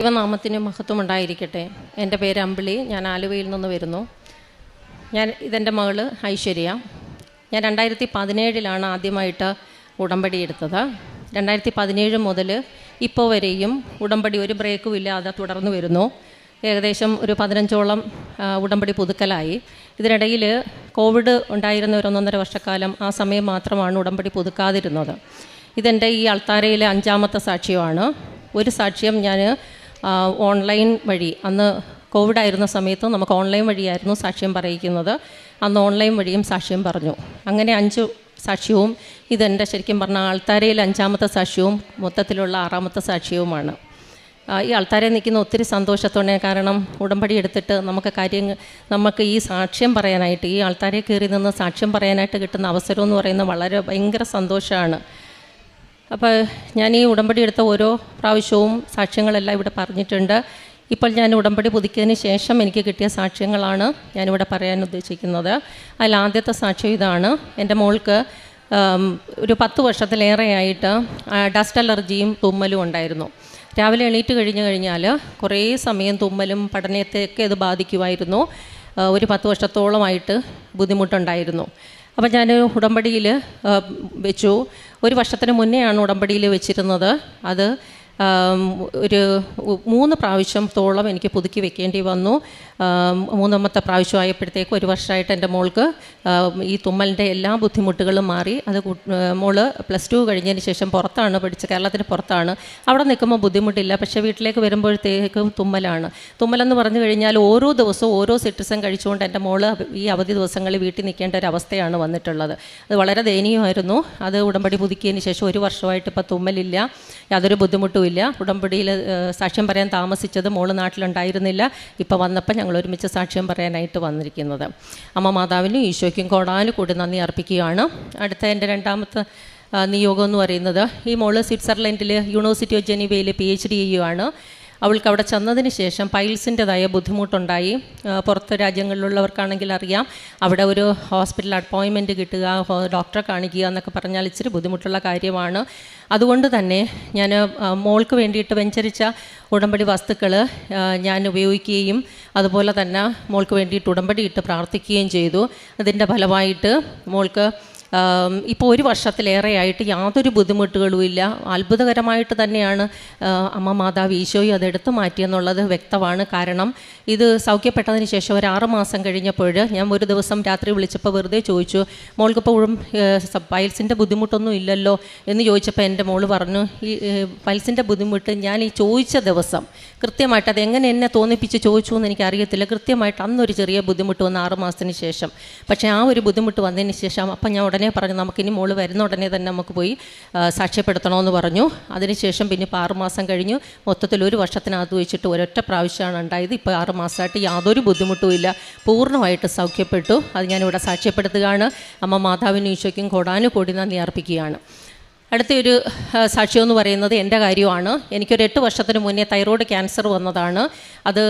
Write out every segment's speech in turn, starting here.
ദൈവനാമത്തിന് മഹത്വം ഉണ്ടായിരിക്കട്ടെ എന്റെ പേര് അമ്പിളി. ഞാൻ ആലുവയിൽ നിന്ന് വരുന്നു. ഞാൻ ഇതെന്റെ മകൾ ഐശ്വര്യ. ഞാൻ രണ്ടായിരത്തി പതിനേഴിലാണ് ആദ്യമായിട്ട് ഉടമ്പടി എടുത്തത്. രണ്ടായിരത്തി പതിനേഴ് മുതൽ ഇപ്പോൾ വരെയും ഉടമ്പടി ഒരു ബ്രേക്കും ഇല്ലാതെ തുടർന്നു വരുന്നു. ഏകദേശം ഒരു പതിനഞ്ചോളം ഉടമ്പടി പുതുക്കലായി. ഇതിനിടയിൽ കോവിഡ് ഉണ്ടായിരുന്ന ഒരു ഒന്നൊന്നര വർഷക്കാലം ആ സമയം മാത്രമാണ് ഉടമ്പടി പുതുക്കാതിരുന്നത്. ഇതെന്റെ ഈ അൾത്താരയിലെ അഞ്ചാമത്തെ സാക്ഷ്യമാണ്. ഒരു സാക്ഷ്യം ഞാൻ ഓൺലൈൻ വഴി. അന്ന് കോവിഡ് ആയിരുന്ന സമയത്ത് നമുക്ക് ഓൺലൈൻ വഴിയായിരുന്നു സാക്ഷ്യം പറയിക്കുന്നത്. അന്ന് ഓൺലൈൻ വഴിയും സാക്ഷ്യം പറഞ്ഞു. അങ്ങനെ അഞ്ച് സാക്ഷ്യവും ഇതെന്റെ ശരിക്കും പറഞ്ഞാൽ ആൾത്താരയിൽ അഞ്ചാമത്തെ സാക്ഷ്യവും മൊത്തത്തിലുള്ള ആറാമത്തെ സാക്ഷ്യവുമാണ്. ഈ ആൾത്താരെ നിൽക്കുന്ന ഒത്തിരി സന്തോഷത്തോടെ കാരണം ഉടമ്പടി എടുത്തിട്ട് നമുക്ക് കാര്യങ്ങൾ നമുക്ക് ഈ സാക്ഷ്യം പറയാനായിട്ട് ഈ ആൾത്താരെ കയറി നിന്ന് സാക്ഷ്യം പറയാനായിട്ട് കിട്ടുന്ന അവസരം എന്ന് പറയുന്നത് വളരെ ഭയങ്കര സന്തോഷമാണ്. അപ്പോൾ ഞാൻ ഈ ഉടമ്പടി എടുത്ത ഓരോ പ്രാവശ്യവും സാക്ഷ്യങ്ങളെല്ലാം ഇവിടെ പറഞ്ഞിട്ടുണ്ട്. ഇപ്പോൾ ഞാൻ ഉടമ്പടി പുതുക്കിയതിന് ശേഷം എനിക്ക് കിട്ടിയ സാക്ഷ്യങ്ങളാണ് ഞാനിവിടെ പറയാൻ ഉദ്ദേശിക്കുന്നത്. അതിൽ ആദ്യത്തെ സാക്ഷ്യം ഇതാണ്. എന്റെ മോൾക്ക് ഒരു പത്ത് വർഷത്തിലേറെയായിട്ട് ഡസ്റ്റ് അലർജിയും തുമ്മലും ഉണ്ടായിരുന്നു. രാവിലെ എണീറ്റ് കഴിഞ്ഞു കഴിഞ്ഞാൽ കുറേ സമയം തുമ്മലും പഠനത്തെയൊക്കെ ഇത് ബാധിക്കുമായിരുന്നു. ഒരു പത്ത് വർഷത്തോളമായിട്ട് ബുദ്ധിമുട്ടുണ്ടായിരുന്നു. അപ്പം ഞാൻ ഉടമ്പടിയിൽ വെച്ചു. ഒരു വർഷത്തിന് മുന്നെയാണ് ഉടമ്പടിയിൽ വെച്ചിരുന്നത്. അത് ഒരു മൂന്ന് പ്രാവശ്യത്തോളം എനിക്ക് പുതുക്കി വെക്കേണ്ടി വന്നു. മൂന്നാമത്തെ പ്രാവശ്യം ആയപ്പോഴത്തേക്ക് ഒരു വർഷമായിട്ട് എന്റെ മോൾക്ക് ഈ തുമ്മലിന്റെ എല്ലാ ബുദ്ധിമുട്ടുകളും മാറി. അത് മോൾ പ്ലസ് ടു കഴിഞ്ഞതിന് ശേഷം പുറത്താണ് പഠിച്ചത് കേരളത്തിന് പുറത്താണ്. അവിടെ നിൽക്കുമ്പോൾ ബുദ്ധിമുട്ടില്ല പക്ഷേ വീട്ടിലേക്ക് വരുമ്പോഴത്തേക്കും തുമ്മലാണ്. തുമ്മലെന്ന് പറഞ്ഞു കഴിഞ്ഞാൽ ഓരോ ദിവസവും ഓരോ സിറ്റിസൺ കഴിച്ചുകൊണ്ട് എന്റെ മോൾ ഈ അവധി ദിവസങ്ങളിൽ വീട്ടിൽ നിൽക്കേണ്ട ഒരു അവസ്ഥയാണ് വന്നിട്ടുള്ളത്. അത് വളരെ ദയനീയമായിരുന്നു. അത് ഉടമ്പടി പുതുക്കിയതിന് ശേഷം ഒരു വർഷമായിട്ട് ഇപ്പോൾ തുമ്മലില്ല. യാതൊരു ബുദ്ധിമുട്ടും ഇല്ല ഉടമ്പടിയിൽ സാക്ഷ്യം പറയാൻ താമസിച്ചത് മോൾ നാട്ടിലുണ്ടായിരുന്നില്ല. ഇപ്പോൾ വന്നപ്പോൾ ഞങ്ങൾ ഒരുമിച്ച് സാക്ഷ്യം പറയാനായിട്ട് വന്നിരിക്കുന്നത്. അമ്മ മാതാവിനും ഈശോയ്ക്കും കോടാനും കൂടി നന്ദി അർപ്പിക്കുകയാണ്. അടുത്ത എന്റെ രണ്ടാമത്തെ നിയോഗം എന്ന് പറയുന്നത് ഈ മോൾ സ്വിറ്റ്സർലൻഡിൽ യൂണിവേഴ്സിറ്റി ഓഫ് ജനീവയിൽ പി എച്ച് ഡി ചെയ്യുകയാണ് അവൾക്ക് അവിടെ ചെന്നതിന് ശേഷം പൈൽസിന്റെതായ ബുദ്ധിമുട്ടുണ്ടായി. പുറത്ത് രാജ്യങ്ങളിലുള്ളവർക്കാണെങ്കിൽ അറിയാം. അവിടെ ഒരു ഹോസ്പിറ്റൽ അപ്പോയിൻമെന്റ് കിട്ടുക ഡോക്ടറെ കാണിക്കുക എന്നൊക്കെ പറഞ്ഞാൽ ഇച്ചിരി ബുദ്ധിമുട്ടുള്ള കാര്യമാണ്. അതുകൊണ്ട് തന്നെ ഞാൻ മോൾക്ക് വേണ്ടിയിട്ട് വെഞ്ചരിച്ച ഉടമ്പടി വസ്തുക്കൾ ഞാൻ ഉപയോഗിക്കുകയും അതുപോലെ തന്നെ മോൾക്ക് വേണ്ടിയിട്ട് ഉടമ്പടി ഇട്ട് പ്രാർത്ഥിക്കുകയും ചെയ്തു. അതിന്റെ ഫലമായിട്ട് മോൾക്ക് ഇപ്പോൾ ഒരു വർഷത്തിലേറെയായിട്ട് യാതൊരു ബുദ്ധിമുട്ടുകളും ഇല്ല. അത്ഭുതകരമായിട്ട് തന്നെയാണ് അമ്മ മാതാവ് ഈശോയും അതെടുത്ത് മാറ്റിയെന്നുള്ളത് വ്യക്തമാണ്. കാരണം ഇത് സൗഖ്യപ്പെട്ടതിന് ശേഷം ഒരു ആറ് മാസം കഴിഞ്ഞപ്പോൾ ഞാൻ ഒരു ദിവസം രാത്രി വിളിച്ചപ്പോൾ വെറുതെ ചോദിച്ചു മോൾക്കിപ്പോഴും പൈൽസിന്റെ ബുദ്ധിമുട്ടൊന്നും ഇല്ലല്ലോ? എന്ന് ചോദിച്ചപ്പോൾ എന്റെ മോൾ പറഞ്ഞു ഈ പൈൽസിന്റെ ബുദ്ധിമുട്ട് ഞാൻ ഈ ചോദിച്ച ദിവസം കൃത്യമായിട്ട് അത് എങ്ങനെ എന്നെ തോന്നിപ്പിച്ച് ചോദിച്ചു എന്ന് എനിക്ക് അറിയത്തില്ല കൃത്യമായിട്ട് അന്നൊരു ചെറിയ ബുദ്ധിമുട്ട് വന്ന ആറ് മാസത്തിന് ശേഷം. പക്ഷേ ആ ഒരു ബുദ്ധിമുട്ട് വന്നതിന് ശേഷം അപ്പം ഞാൻ ഉടനെ പറഞ്ഞു നമുക്കിനി മോൾ വരുന്ന ഉടനെ തന്നെ നമുക്ക് പോയി സാക്ഷ്യപ്പെടുത്തണമെന്ന് പറഞ്ഞു. അതിനുശേഷം പിന്നെ ഇപ്പോൾ ആറ് മാസം കഴിഞ്ഞു. മൊത്തത്തിൽ ഒരു വർഷത്തിനകത്ത് വെച്ചിട്ട് ഒരൊറ്റ പ്രാവശ്യമാണ് ഉണ്ടായത്. ഇപ്പോൾ ആറ് മാസമായിട്ട് യാതൊരു ബുദ്ധിമുട്ടും ഇല്ല. പൂർണമായിട്ട് സൗഖ്യപ്പെട്ടു. അത് ഞാനിവിടെ സാക്ഷ്യപ്പെടുത്തുകയാണ്. അമ്മ മാതാവിനും ഈശോയ്ക്കും കൊടാനും കൂടി നന്ദി അർപ്പിക്കുകയാണ്. അടുത്തൊരു സാക്ഷ്യം എന്ന് പറയുന്നത് എന്റെ കാര്യമാണ്. എനിക്കൊരു എട്ട് വർഷത്തിന് മുന്നേ തൈറോയ്ഡ് ക്യാൻസർ വന്നതാണ്. അത്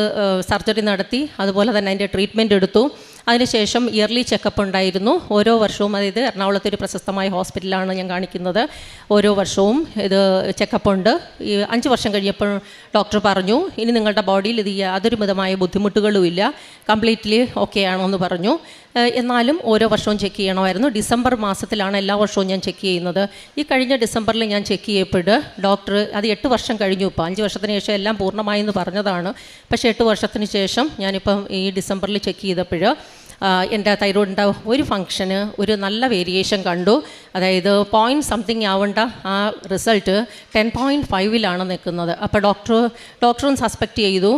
സർജറി നടത്തി അതുപോലെ തന്നെ അതിന്റെ ട്രീറ്റ്മെന്റ് എടുത്തു. അതിനുശേഷം ഇയർലി ചെക്കപ്പ് ഉണ്ടായിരുന്നു. ഓരോ വർഷവും അതായത് എറണാകുളത്തെ ഒരു പ്രശസ്തമായ ഹോസ്പിറ്റലാണ് ഞാൻ കാണിക്കുന്നത്. ഓരോ വർഷവും ഇത് ചെക്കപ്പ് ഉണ്ട്. ഈ അഞ്ച് വർഷം കഴിഞ്ഞപ്പോൾ ഡോക്ടർ പറഞ്ഞു ഇനി നിങ്ങളുടെ ബോഡിയിൽ ഇത് യാതൊരു വിധമായ ബുദ്ധിമുട്ടുകളും ഇല്ല. കംപ്ലീറ്റ്ലി ഓക്കെ ആണോ എന്ന് പറഞ്ഞു എന്നാലും ഓരോ വർഷവും ചെക്ക് ചെയ്യണമായിരുന്നു. ഡിസംബർ മാസത്തിലാണ് എല്ലാ വർഷവും ഞാൻ ചെക്ക് ചെയ്യുന്നത്. ഈ കഴിഞ്ഞ ഡിസംബറിൽ ഞാൻ ചെക്ക് ചെയ്യപ്പോൾ ഡോക്ടർ അത് എട്ട് വർഷം കഴിഞ്ഞു ഇപ്പോൾ അഞ്ച് വർഷത്തിന് ശേഷം എല്ലാം പൂർണമായി എന്ന് പറഞ്ഞതാണ്. പക്ഷേ എട്ട് വർഷത്തിന് ശേഷം ഞാനിപ്പം ഈ ഡിസംബറിൽ ചെക്ക് ചെയ്തപ്പോൾ എന്റെ തൈറോയിഡിന്റെ ഒരു ഫങ്ഷന് ഒരു നല്ല വേരിയേഷൻ കണ്ടു. അതായത് പോയിന്റ് സംതിങ് ആവേണ്ട ആ റിസൾട്ട് ടെൻ പോയിന്റ് ഫൈവിലാണ് നിൽക്കുന്നത്. അപ്പോൾ ഡോക്ടർ ഡോക്ടറും സസ്പെക്റ്റ് ചെയ്തു.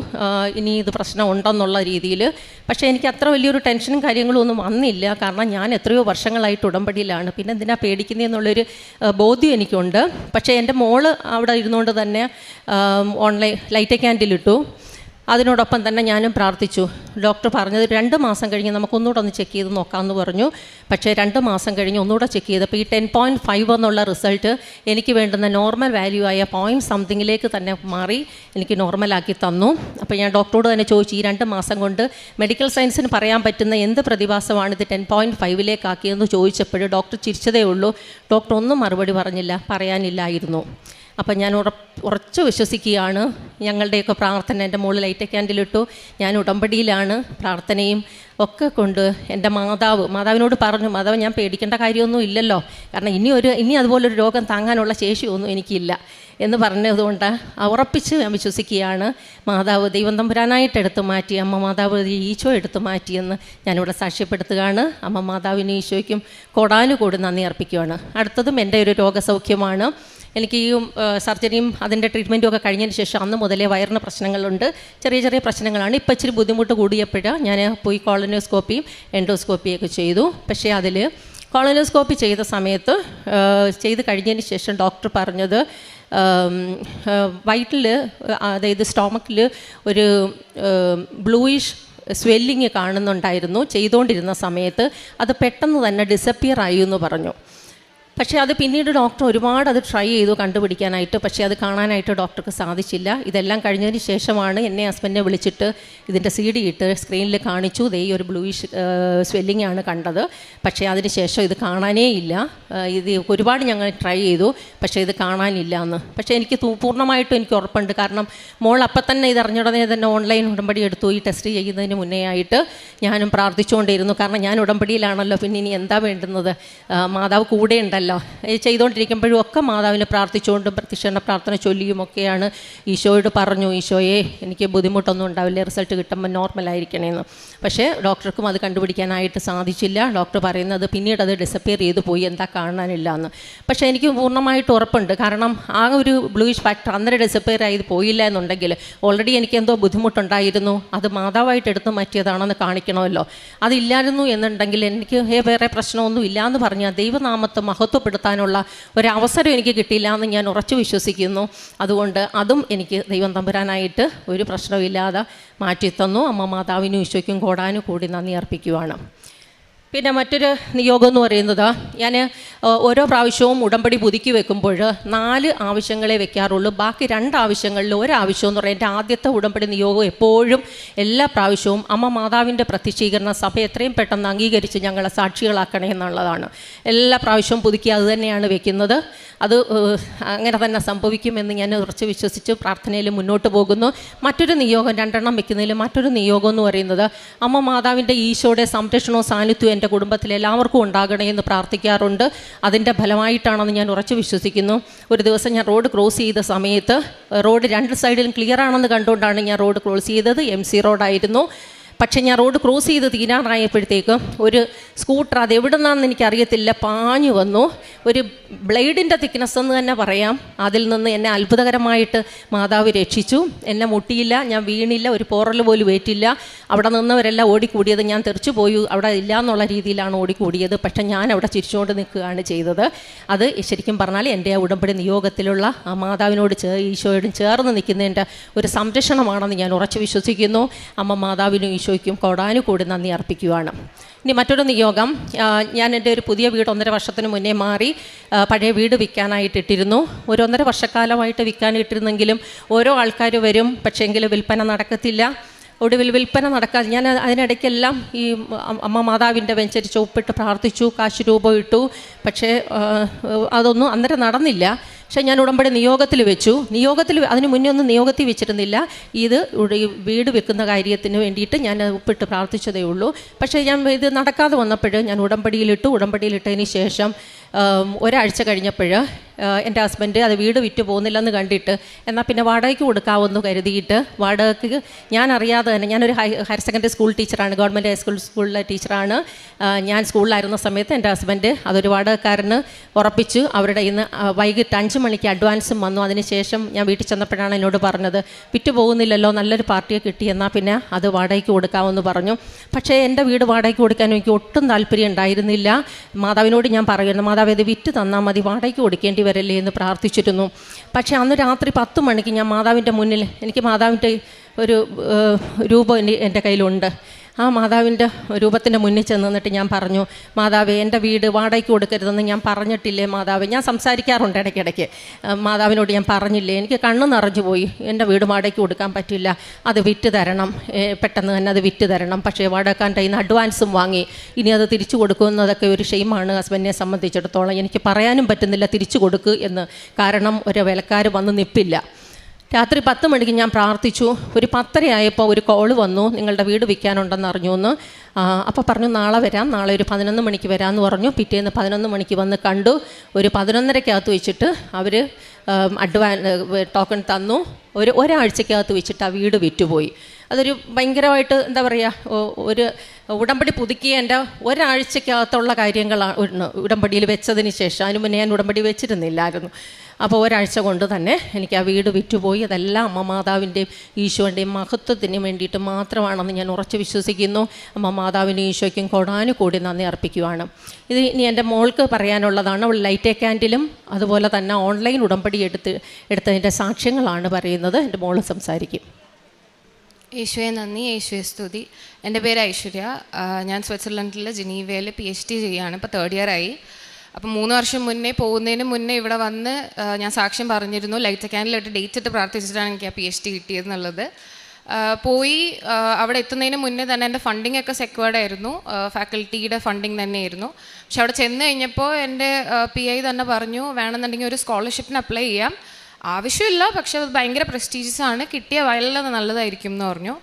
ഇനി ഇത് പ്രശ്നം ഉണ്ടെന്നുള്ള രീതിയിൽ. പക്ഷേ എനിക്ക് അത്ര വലിയൊരു ടെൻഷനും കാര്യങ്ങളും ഒന്നും വന്നില്ല. കാരണം ഞാൻ എത്രയോ വർഷങ്ങളായിട്ട് ഉടമ്പടിയിലാണ്. പിന്നെ എന്തിനാ പേടിക്കുന്നതെന്നുള്ളൊരു ബോധ്യം എനിക്കുണ്ട്. പക്ഷേ എന്റെ മോൾ അവിടെ ഇരുന്നുകൊണ്ട് തന്നെ ഓൺലൈൻ ലൈറ്റ് ക്യാൻഡിലിട്ടു അതിനോടൊപ്പം തന്നെ ഞാനും പ്രാർത്ഥിച്ചു. ഡോക്ടർ പറഞ്ഞത് രണ്ട് മാസം കഴിഞ്ഞ് നമുക്കൊന്നുകൂടെ ഒന്ന് ചെക്ക് ചെയ്ത് നോക്കാമെന്ന് പറഞ്ഞു. പക്ഷേ രണ്ട് മാസം കഴിഞ്ഞ് ഒന്നുകൂടെ ചെക്ക് ചെയ്തപ്പോൾ ഈ ടെൻ പോയിന്റ് ഫൈവ് എന്നുള്ള റിസൾട്ട് എനിക്ക് വേണ്ടുന്ന നോർമൽ വാല്യൂ ആയ പോയിന്റ് സംതിങ്ങിലേക്ക് തന്നെ മാറി എനിക്ക് നോർമലാക്കി തന്നു. അപ്പോൾ ഞാൻ ഡോക്ടറോട് തന്നെ ചോദിച്ചു ഈ രണ്ട് മാസം കൊണ്ട് മെഡിക്കൽ സയൻസിന് പറയാൻ പറ്റുന്ന എന്ത് പ്രതിഭാസമാണ് ഇത് ടെൻ പോയിന്റ് ഫൈവിലേക്കാക്കിയെന്ന് ചോദിച്ചപ്പോൾ ഡോക്ടർ ചിരിച്ചതേ ഉള്ളൂ. ഡോക്ടർ ഒന്നും മറുപടി പറഞ്ഞില്ല പറയാനില്ലായിരുന്നു. അപ്പം ഞാൻ ഉറ ഉറച്ചു വിശ്വസിക്കുകയാണ്. ഞങ്ങളുടെയൊക്കെ പ്രാർത്ഥന എന്റെ മുകളിൽ ലൈറ്റ് ക്യാൻഡിലിട്ടു. ഞാൻ ഉടമ്പടിയിലാണ് പ്രാർത്ഥനയും ഒക്കെ കൊണ്ട് എന്റെ മാതാവ് മാതാവിനോട് പറഞ്ഞു മാതാവ് ഞാൻ പേടിക്കേണ്ട കാര്യമൊന്നും ഇല്ലല്ലോ. കാരണം ഇനി ഒരു ഇനി അതുപോലൊരു രോഗം താങ്ങാനുള്ള ശേഷിയൊന്നും എനിക്കില്ല. എന്ന് പറഞ്ഞതുകൊണ്ട് ഉറപ്പിച്ച് ഞാൻ വിശ്വസിക്കുകയാണ്. മാതാവ് ദൈവം തമ്പുരാനായിട്ട് എടുത്തു മാറ്റി അമ്മ മാതാവ് ഈശോ എടുത്തു മാറ്റിയെന്ന് ഞാനിവിടെ സാക്ഷ്യപ്പെടുത്തുകയാണ്. അമ്മ മാതാവിനും ഈശോയ്ക്കും കൊടാനുകൂടി നന്ദി അർപ്പിക്കുകയാണ്. അടുത്തതും എന്റെ ഒരു രോഗസൗഖ്യമാണ്. എനിക്ക് ഈ സർജറിയും അതിന്റെ ട്രീറ്റ്മെന്റും ഒക്കെ കഴിഞ്ഞതിന് ശേഷം അന്ന് മുതലേ വയറിന് പ്രശ്നങ്ങളുണ്ട്. ചെറിയ ചെറിയ പ്രശ്നങ്ങളാണ്. ഇപ്പോൾ ഇച്ചിരി ബുദ്ധിമുട്ട് കൂടിയപ്പോഴാണ് ഞാൻ പോയി കോളനോസ്കോപ്പിയും എൻഡോസ്കോപ്പിയൊക്കെ ചെയ്തു. പക്ഷേ അതിൽ കോളനോസ്കോപ്പി ചെയ്ത സമയത്ത് ചെയ്ത് കഴിഞ്ഞതിന് ശേഷം ഡോക്ടർ പറഞ്ഞത് വയറ്റിൽ അതായത് സ്റ്റോമക്കിൽ ഒരു ബ്ലൂയിഷ് സ്വെല്ലിങ് കാണുന്നുണ്ടായിരുന്നു ചെയ്തുകൊണ്ടിരുന്ന സമയത്ത്. അത് പെട്ടെന്ന് തന്നെ ഡിസപ്പിയർ ആയി എന്ന് പറഞ്ഞു. പക്ഷേ അത് പിന്നീട് ഡോക്ടർ ഒരുപാട് അത് ട്രൈ ചെയ്തു കണ്ടുപിടിക്കാനായിട്ട്. പക്ഷേ അത് കാണാനായിട്ട് ഡോക്ടർക്ക് സാധിച്ചില്ല. ഇതെല്ലാം കഴിഞ്ഞതിന് ശേഷമാണ് എന്നെ ഹസ്ബൻഡിനെ വിളിച്ചിട്ട് ഇതിന്റെ സി ഡി ഇട്ട് സ്ക്രീനിൽ കാണിച്ചു. ദേ ഒരു ബ്ലൂയിഷ് സ്വെല്ലിംഗ് ആണ് കണ്ടത്. പക്ഷേ അതിന് ശേഷം ഇത് കാണാനേ ഇല്ല. ഇത് ഒരുപാട് ഞങ്ങൾ ട്രൈ ചെയ്തു. പക്ഷേ ഇത് കാണാനില്ല എന്ന്. പക്ഷേ എനിക്ക് പൂർണമായിട്ടും എനിക്ക് ഉറപ്പുണ്ട്. കാരണം മോൾ അപ്പം തന്നെ ഇത് അറിഞ്ഞുടനെ തന്നെ ഓൺലൈൻ ഉടമ്പടി എടുത്തു. ഈ ടെസ്റ്റ് ചെയ്യുന്നതിന് മുന്നേ ആയിട്ട് ഞാനും പ്രാർത്ഥിച്ചുകൊണ്ടിരുന്നു. കാരണം ഞാൻ ഉടമ്പടിയിലാണല്ലോ. പിന്നെ ഇനി എന്താ വേണ്ടുന്നത്? മാതാവ് കൂടെ ഉണ്ടല്ലോ. ഈ ചെയ്തുകൊണ്ടിരിക്കുമ്പോഴും ഒക്കെ മാതാവിനെ പ്രാർത്ഥിച്ചുകൊണ്ടും പ്രത്യക്ഷണ പ്രാർത്ഥന ചൊല്ലിയുമൊക്കെയാണ് ഈശോയോട് പറഞ്ഞു ഈശോയെ എനിക്ക് ബുദ്ധിമുട്ടൊന്നും ഉണ്ടാവില്ല റിസൾട്ട് കിട്ടുമ്പോൾ നോർമലായിരിക്കണേന്ന് പക്ഷേ ഡോക്ടർക്കും അത് കണ്ടുപിടിക്കാനായിട്ട് സാധിച്ചില്ല. ഡോക്ടർ പറയുന്നത് പിന്നീട് അത് ഡിസപ്പിയർ ചെയ്ത് പോയി എന്താ കാണാനില്ല എന്ന് പക്ഷേ എനിക്ക് പൂർണമായിട്ട് ഉറപ്പുണ്ട്. കാരണം ആ ഒരു ബ്ലൂയിഷ് ഫാക്ടർ അന്നേരം ഡിസപ്പിയർ ആയത് പോയില്ല എന്നുണ്ടെങ്കിൽ ഓൾറെഡി എനിക്ക് എന്തോ ബുദ്ധിമുട്ടുണ്ടായിരുന്നു. അത് മാതാവായിട്ട് എടുത്ത് മാറ്റിയതാണെന്ന് കാണിക്കണമല്ലോ. അതില്ലായിരുന്നു എന്നുണ്ടെങ്കിൽ എനിക്ക് വേറെ പ്രശ്നമൊന്നും ഇല്ല എന്ന് പറഞ്ഞാൽ ദൈവനാമത്തെ മഹത്വപ്പെടുത്താനുള്ള ഒരവസരം എനിക്ക് കിട്ടിയില്ല എന്ന് ഞാൻ ഉറച്ചു വിശ്വസിക്കുന്നു. അതുകൊണ്ട് അതും എനിക്ക് ദൈവം തമ്പുരാനായിട്ട് ഒരു പ്രശ്നമില്ലാതെ മാറ്റിത്തന്നു. അമ്മ മാതാവിനും ഈശോയ്ക്കും കോടാനും കൂടി നന്ദി അർപ്പിക്കുവാണ്. പിന്നെ മറ്റൊരു നിയോഗം എന്ന് പറയുന്നത് ഞാൻ ഓരോ പ്രാവശ്യവും ഉടമ്പടി പുതുക്കി വെക്കുമ്പോൾ നാല് ആവശ്യങ്ങളെ വെക്കാറുള്ളൂ. ബാക്കി രണ്ട് ആവശ്യങ്ങളിൽ ഒരാവശ്യം എന്ന് പറയുന്നത് എന്റെ ആദ്യത്തെ ഉടമ്പടി നിയോഗം എപ്പോഴും എല്ലാ പ്രാവശ്യവും അമ്മ മാതാവിന്റെ പ്രത്യക്ഷീകരണ സഭ എത്രയും പെട്ടെന്ന് അംഗീകരിച്ച് ഞങ്ങളെ സാക്ഷികളാക്കണേ എന്നുള്ളതാണ്. എല്ലാ പ്രാവശ്യവും പുതുക്കി അത് തന്നെയാണ് വെക്കുന്നത്. അത് അങ്ങനെ തന്നെ സംഭവിക്കുമെന്ന് ഞാൻ ഉറച്ച് വിശ്വസിച്ച് പ്രാർത്ഥനയിൽ മുന്നോട്ട് പോകുന്നു. മറ്റൊരു നിയോഗം രണ്ടെണ്ണം വെക്കുന്നതിൽ മറ്റൊരു നിയോഗം എന്ന് പറയുന്നത് അമ്മ മാതാവിന്റെ ഈശോയുടെ സംരക്ഷണവും സാന്നിധ്യവും എന്റെ കുടുംബത്തിലെ എല്ലാവർക്കും ഉണ്ടാകണേ എന്ന് പ്രാർത്ഥിക്കാറുണ്ട്. അതിന്റെ ഫലമായിട്ടാണെന്ന് ഞാൻ ഉറച്ചു വിശ്വസിക്കുന്നു. ഒരു ദിവസം ഞാൻ റോഡ് ക്രോസ് ചെയ്ത സമയത്ത് റോഡ് രണ്ട് സൈഡിലും ക്ലിയർ ആണെന്ന് കണ്ടുകൊണ്ടാണ് ഞാൻ റോഡ് ക്രോസ് ചെയ്തത്. എം സി റോഡായിരുന്നു പക്ഷേ ഞാൻ റോഡ് ക്രോസ് ചെയ്ത് തീരാറായപ്പോഴത്തേക്കും ഒരു സ്കൂട്ടർ അത് എവിടെ നിന്നാണെന്ന് എനിക്കറിയത്തില്ല പാഞ്ഞു വന്നു. ഒരു ബ്ലേഡിന്റെ തിക്നെസ് എന്ന് തന്നെ പറയാം. അതിൽ നിന്ന് എന്നെ അത്ഭുതകരമായിട്ട് മാതാവ് രക്ഷിച്ചു. എന്നെ മുട്ടിയില്ല ഞാൻ വീണില്ല ഒരു പോറൽ പോലും ഏറ്റില്ല. അവിടെ നിന്നവരെല്ലാം ഓടിക്കൂടിയത് ഞാൻ തെറിച്ചു പോയി. അവിടെ ഇല്ല എന്നുള്ള രീതിയിലാണ് ഓടിക്കൂടിയത്. പക്ഷേ ഞാൻ അവിടെ ചിരിച്ചുകൊണ്ട് നിൽക്കുകയാണ് ചെയ്തത്. അത് ശരിക്കും പറഞ്ഞാൽ എന്റെ ആ ഉടമ്പടി നിയോഗത്തിലുള്ള ആ മാതാവിനോട് ചേ ഈശോയോടും ചേർന്ന് നിൽക്കുന്നതിന്റെ ഒരു സംരക്ഷണമാണെന്ന് ഞാൻ ഉറച്ചു വിശ്വസിക്കുന്നു. അമ്മ മാതാവിനും ഈശോയ്ക്കും കോടാനുകൂടി നന്ദി അർപ്പിക്കുവാണ്. ഇനി മറ്റൊരു നിയോഗം ഞാൻ എന്റെ ഒരു പുതിയ വീട് ഒന്നര വർഷത്തിന് മുന്നേ മാറി പഴയ വീട് വിൽക്കാനായിട്ടിട്ടിരുന്നു ഒരു ഒന്നര വർഷക്കാലമായിട്ട് വിൽക്കാനിട്ടിരുന്നെങ്കിലും ഓരോ ആൾക്കാർ വരും പക്ഷേങ്കിൽ വിൽപ്പന നടക്കത്തില്ല. ഒടുവിൽ വിൽപ്പന നടക്കാതെ ഞാൻ അതിനിടയ്ക്കെല്ലാം ഈ അമ്മ മാതാവിന്റെ വെഞ്ചരിച്ച് ഒപ്പിട്ട് പ്രാർത്ഥിച്ചു കാശ് രൂപ ഇട്ടു. പക്ഷേ അതൊന്നും അന്നേരം നടന്നില്ല. പക്ഷേ ഞാൻ ഉടമ്പടി നിയോഗത്തിൽ വെച്ചു. നിയോഗത്തിൽ അതിന് മുന്നേ ഒന്നും നിയോഗത്തിൽ വെച്ചിരുന്നില്ല. ഇത് വീട് വെക്കുന്ന കാര്യത്തിന് വേണ്ടിയിട്ട് ഞാൻ ഒപ്പിട്ട് പ്രാർത്ഥിച്ചതേ ഉള്ളൂ. പക്ഷേ ഞാൻ ഇത് നടക്കാതെ വന്നപ്പോൾ ഞാൻ ഉടമ്പടിയിലിട്ടു. ഉടമ്പടിയിലിട്ടതിന് ശേഷം ഒരാഴ്ച കഴിഞ്ഞപ്പോൾ എന്റെ ഹസ്ബൻഡ് അത് വീട് വിറ്റ് പോകുന്നില്ലെന്ന് കണ്ടിട്ട് എന്നാൽ പിന്നെ വാടകയ്ക്ക് കൊടുക്കാമെന്ന് കരുതിയിട്ട് വാടകയ്ക്ക് ഞാൻ അറിയാതെ തന്നെ ഞാനൊരു ഹൈ ഹയർ സെക്കൻഡറി സ്കൂൾ ടീച്ചറാണ്. ഗവൺമെന്റ് ഹൈസ്കൂൾ സ്കൂളിലെ ടീച്ചറാണ്. ഞാൻ സ്കൂളിലായിരുന്ന സമയത്ത് എന്റെ ഹസ്ബൻഡ് അതൊരു വാടകക്കാരന് ഉറപ്പിച്ചു. അവരുടെ ഇന്ന് വൈകിട്ട് അഞ്ച് മണിക്ക് അഡ്വാൻസും വന്നു. അതിനുശേഷം ഞാൻ വീട്ടിൽ ചെന്നപ്പോഴാണ് എന്നോട് പറഞ്ഞത് വിറ്റ് പോകുന്നില്ലല്ലോ നല്ലൊരു പാർട്ടിയെ കിട്ടിയെന്നാൽ പിന്നെ അത് വാടകയ്ക്ക് കൊടുക്കാമെന്ന് പറഞ്ഞു. പക്ഷേ എന്റെ വീട് വാടകയ്ക്ക് കൊടുക്കാൻ എനിക്ക് ഒട്ടും താല്പര്യം ഉണ്ടായിരുന്നില്ല. മാതാവിനോട് ഞാൻ പറയുന്നു മാതാവ് ഇത് വിറ്റ് തന്നാൽ മതി വാടകയ്ക്ക് കൊടുക്കേണ്ടി വരല്ലേ എന്ന് പ്രാർത്ഥിച്ചിരുന്നു. പക്ഷേ അന്ന് രാത്രി പത്ത് മണിക്ക് ഞാൻ മാതാവിന്റെ മുന്നിൽ എനിക്ക് മാതാവിന്റെ ഒരു രൂപം എന്റെ കയ്യിലുണ്ട്. ആ മാതാവിന്റെ രൂപത്തിന്റെ മുന്നിൽ ചെന്ന് നിന്നിട്ട് ഞാൻ പറഞ്ഞു മാതാവേ എന്റെ വീട് വാടകയ്ക്ക് കൊടുക്കരുതെന്ന് ഞാൻ പറഞ്ഞിട്ടില്ലേ മാതാവേ? ഞാൻ സംസാരിക്കാറുണ്ട് ഇടയ്ക്കിടയ്ക്ക്. മാതാവിനോട് ഞാൻ പറഞ്ഞില്ലേ എനിക്ക് കണ്ണു നിറഞ്ഞു പോയി എന്റെ വീട് വാടകയ്ക്ക് കൊടുക്കാൻ പറ്റില്ല അത് വിറ്റ് തരണം പെട്ടെന്ന് തന്നെ അത് വിറ്റ് തരണം പക്ഷേ വാടകക്കാരന്റെ കയ്യിൽ നിന്ന് അഡ്വാൻസും വാങ്ങി ഇനി അത് തിരിച്ചു കൊടുക്കുന്നതൊക്കെ ഒരു ഷെയിമാണ് ഹസ്ബൻഡിനെ സംബന്ധിച്ചിടത്തോളം എനിക്ക് പറയാനും പറ്റുന്നില്ല തിരിച്ചു കൊടുക്കുക എന്ന്. കാരണം ഒരു വിലക്കാർ വന്ന് നിൽപ്പില്ല രാത്രി പത്ത് മണിക്ക് ഞാൻ പ്രാർത്ഥിച്ചു. ഒരു പത്തരയായപ്പോൾ ഒരു കോൾ വന്നു. നിങ്ങളുടെ വീട് വിൽക്കാനുണ്ടെന്ന് അറിഞ്ഞു എന്ന് അപ്പോൾ പറഞ്ഞു നാളെ വരാം. നാളെ ഒരു പതിനൊന്ന് മണിക്ക് വരാമെന്ന് പറഞ്ഞു. പിറ്റേന്ന് പതിനൊന്ന് മണിക്ക് വന്ന് കണ്ടു. ഒരു പതിനൊന്നരക്കകത്ത് വെച്ചിട്ട് അവർ അഡ്വാൻ ടോക്കൺ തന്നു. ഒരു ഒരാഴ്ചക്കകത്ത് വെച്ചിട്ട് ആ വീട് വിറ്റുപോയി. അതൊരു ഭയങ്കരമായിട്ട് എന്താ പറയുക ഒരു ഉടമ്പടി പുതുക്കിയതിന്റെ ഒരാഴ്ചക്കകത്തുള്ള കാര്യങ്ങളാണ് ഉടമ്പടിയിൽ വെച്ചതിന് ശേഷം. അതിന് മുന്നേ ഞാൻ ഉടമ്പടി വെച്ചിരുന്നില്ലായിരുന്നു. അപ്പോൾ ഒരാഴ്ച കൊണ്ട് തന്നെ എനിക്ക് ആ വീട് വിറ്റുപോയി. അതെല്ലാം അമ്മ മാതാവിന്റെയും ഈശോന്റെയും മഹത്വത്തിന് വേണ്ടിയിട്ട് മാത്രമാണെന്ന് ഞാൻ ഉറച്ചു വിശ്വസിക്കുന്നു. അമ്മ മാതാവിനും ഈശോയ്ക്കും കൊടാനുകൂടി നന്ദി അർപ്പിക്കുവാണ്. ഇത് ഇനി എന്റെ മോൾക്ക് പറയാനുള്ളതാണ്. അവൾ ലൈറ്റ് ക്യാൻഡിലും അതുപോലെ തന്നെ ഓൺലൈൻ ഉടമ്പടി എടുത്ത് എടുത്തതിന്റെ സാക്ഷ്യങ്ങളാണ് പറയുന്നത്. എന്റെ മോൾ സംസാരിക്കും. യേശുവെ നന്ദി. യേശുവെ സ്തുതി. എന്റെ പേര് ഐശ്വര്യ. ഞാൻ സ്വിറ്റ്സർലൻഡിൽ ജനീവയിൽ പി എച്ച് ഡി ചെയ്യുകയാണ്. ഇപ്പോൾ തേർഡ് ഇയർ ആയി. അപ്പം മൂന്ന് വർഷം മുന്നേ പോകുന്നതിന് മുന്നേ ഇവിടെ വന്ന് ഞാൻ സാക്ഷ്യം പറഞ്ഞിരുന്നു. ലൈറ്റ് ക്യാനിലായിട്ട് ഡേറ്റ് ഇട്ട് പ്രാർത്ഥിച്ചിട്ടാണ് എനിക്ക് ആ പി എച്ച് ഡി കിട്ടിയതെന്നുള്ളത് പോയി അവിടെ എത്തുന്നതിന് മുന്നേ തന്നെ എന്റെ ഫണ്ടിങ് ഒക്കെ സെക്വേർഡ് ആയിരുന്നു. ഫാക്കൽറ്റിയുടെ ഫണ്ടിങ് തന്നെയായിരുന്നു. പക്ഷെ അവിടെ ചെന്ന് കഴിഞ്ഞപ്പോൾ എന്റെ പി ഐ തന്നെ പറഞ്ഞു വേണമെന്നുണ്ടെങ്കിൽ ഒരു സ്കോളർഷിപ്പിന് അപ്ലൈ ചെയ്യാം. ആവശ്യമില്ല പക്ഷെ അത് ഭയങ്കര പ്രസ്റ്റീജിയസ് ആണ്. കിട്ടിയ വളരെ നല്ലതായിരിക്കും എന്ന് പറഞ്ഞു.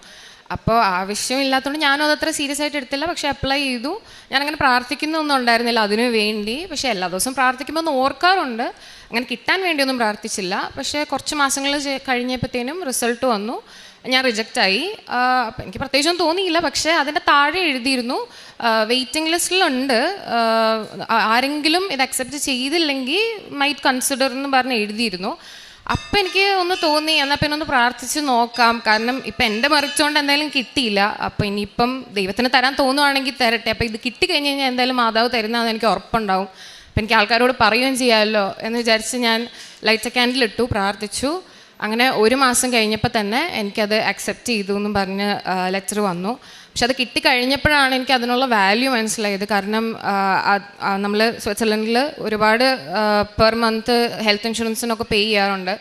അപ്പോൾ ആവശ്യമില്ലാത്തതുകൊണ്ട് ഞാനും അതത്ര സീരിയസ് ആയിട്ട് എടുത്തില്ല. പക്ഷെ അപ്ലൈ ചെയ്തു. ഞാനങ്ങനെ പ്രാർത്ഥിക്കുന്നൊന്നും ഉണ്ടായിരുന്നില്ല അതിനു വേണ്ടി. പക്ഷെ എല്ലാ ദിവസവും പ്രാർത്ഥിക്കുമ്പോൾ ഒന്ന് ഓർക്കാറുണ്ട്. അങ്ങനെ കിട്ടാൻ വേണ്ടിയൊന്നും പ്രാർത്ഥിച്ചില്ല. പക്ഷേ കുറച്ച് മാസങ്ങൾ കഴിഞ്ഞപ്പോഴത്തേനും റിസൾട്ട് വന്നു. ഞാൻ റിജക്റ്റ് ആയി. അപ്പം എനിക്ക് പ്രത്യേകിച്ചൊന്നും തോന്നിയില്ല. പക്ഷേ അതിന്റെ താഴെ എഴുതിയിരുന്നു. വെയിറ്റിംഗ് ലിസ്റ്റിലുണ്ട് ആരെങ്കിലും ഇത് അക്സെപ്റ്റ് ചെയ്തില്ലെങ്കിൽ മൈറ്റ് കൺസിഡർ എന്ന് പറഞ്ഞ് എഴുതിയിരുന്നു. അപ്പം എനിക്ക് ഒന്ന് തോന്നി എന്നാൽ പിന്നെ ഒന്ന് പ്രാർത്ഥിച്ച് നോക്കാം. കാരണം ഇപ്പം എന്റെ മറിച്ചുകൊണ്ട് എന്തായാലും കിട്ടിയില്ല. അപ്പം ഇനിയിപ്പം ദൈവത്തിന് തരാൻ തോന്നുവാണെങ്കിൽ തരട്ടെ. അപ്പം ഇത് കിട്ടിക്കഴിഞ്ഞ് കഴിഞ്ഞാൽ എന്തായാലും മാതാവ് തരുന്നതെന്ന് എനിക്ക് ഉറപ്പുണ്ടാവും. അപ്പം എനിക്ക് ആൾക്കാരോട് പറയുകയും ചെയ്യാമല്ലോ എന്ന് വിചാരിച്ച് ഞാൻ ലൈറ്റ് ക്യാൻഡിൽ ഇട്ടു പ്രാർത്ഥിച്ചു. അങ്ങനെ ഒരു മാസം കഴിഞ്ഞപ്പോൾ തന്നെ എനിക്കത് അക്സെപ്റ്റ് ചെയ്തു എന്നും പറഞ്ഞ് ലെറ്റർ വന്നു. പക്ഷെ അത് കിട്ടിക്കഴിഞ്ഞപ്പോഴാണ് എനിക്ക് അതിനുള്ള വാല്യൂ മനസ്സിലായത്. കാരണം നമ്മൾ സ്വിറ്റ്സർലൻഡിൽ ഒരുപാട് പെർ മന്ത് ഹെൽത്ത് ഇൻഷുറൻസിനൊക്കെ പേ ചെയ്യാറുണ്ട്.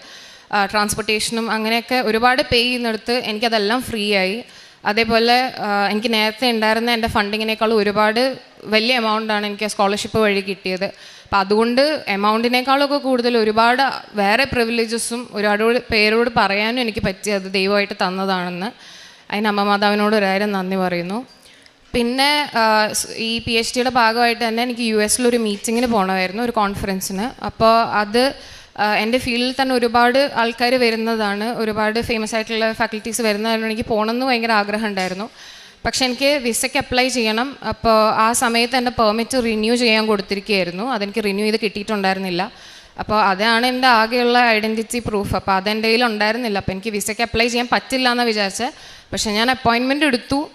ട്രാൻസ്പോർട്ടേഷനും അങ്ങനെയൊക്കെ ഒരുപാട് പേ ചെയ്യുന്നിടത്ത് എനിക്കതെല്ലാം ഫ്രീ ആയി അതേപോലെ എനിക്ക് നേരത്തെ ഉണ്ടായിരുന്ന എന്റെ ഫണ്ടിങ്ങിനേക്കാളും ഒരുപാട് വലിയ എമൗണ്ടാണ് എനിക്ക് സ്കോളർഷിപ്പ് വഴി കിട്ടിയത്. അപ്പോൾ അതുകൊണ്ട് എമൗണ്ടിനേക്കാളൊക്കെ കൂടുതൽ ഒരുപാട് വേറെ പ്രിവിലേജസും ഒരുപാട് പേരോട് പറയാനും എനിക്ക് പറ്റിയത് ദൈവമായിട്ട് തന്നതാണെന്ന്. അതിന് അമ്മ മാതാവിനോട് ഒരായിരം നന്ദി പറയുന്നു. പിന്നെ ഈ പി എച്ച് ഡിയുടെ ഭാഗമായിട്ട് തന്നെ എനിക്ക് യു എസിലൊരു മീറ്റിങ്ങിന് പോകണമായിരുന്നു ഒരു കോൺഫറൻസിന് അപ്പോൾ അത് എന്റെ ഫീൽഡിൽ തന്നെ ഒരുപാട് ആൾക്കാർ വരുന്നതാണ് ഒരുപാട് ഫേമസ് ആയിട്ടുള്ള ഫാക്കൽറ്റീസ് വരുന്നതാണ് എനിക്ക് പോകണമെന്ന് ഭയങ്കര ആഗ്രഹം ഉണ്ടായിരുന്നു. പക്ഷെ എനിക്ക് വിസയ്ക്ക് അപ്ലൈ ചെയ്യണം. അപ്പോൾ ആ സമയത്ത് എന്റെ പെർമിറ്റ് റിന്യൂ ചെയ്യാൻ കൊടുത്തിരിക്കുകയായിരുന്നു. അതെനിക്ക് റിന്യൂ ചെയ്ത് കിട്ടിയിട്ടുണ്ടായിരുന്നില്ല. അപ്പോൾ അതാണ് എന്റെ ആകെയുള്ള ഐഡന്റിറ്റി പ്രൂഫ് അപ്പോൾ അതെന്റെ കയ്യിൽ ഉണ്ടായിരുന്നില്ല. അപ്പോൾ എനിക്ക് വിസയ്ക്ക് അപ്ലൈ ചെയ്യാൻ പറ്റില്ല എന്ന് വിചാരിച്ചത് പക്ഷേ ഞാൻ അപ്പോയിൻമെന്റ് എടുത്തു.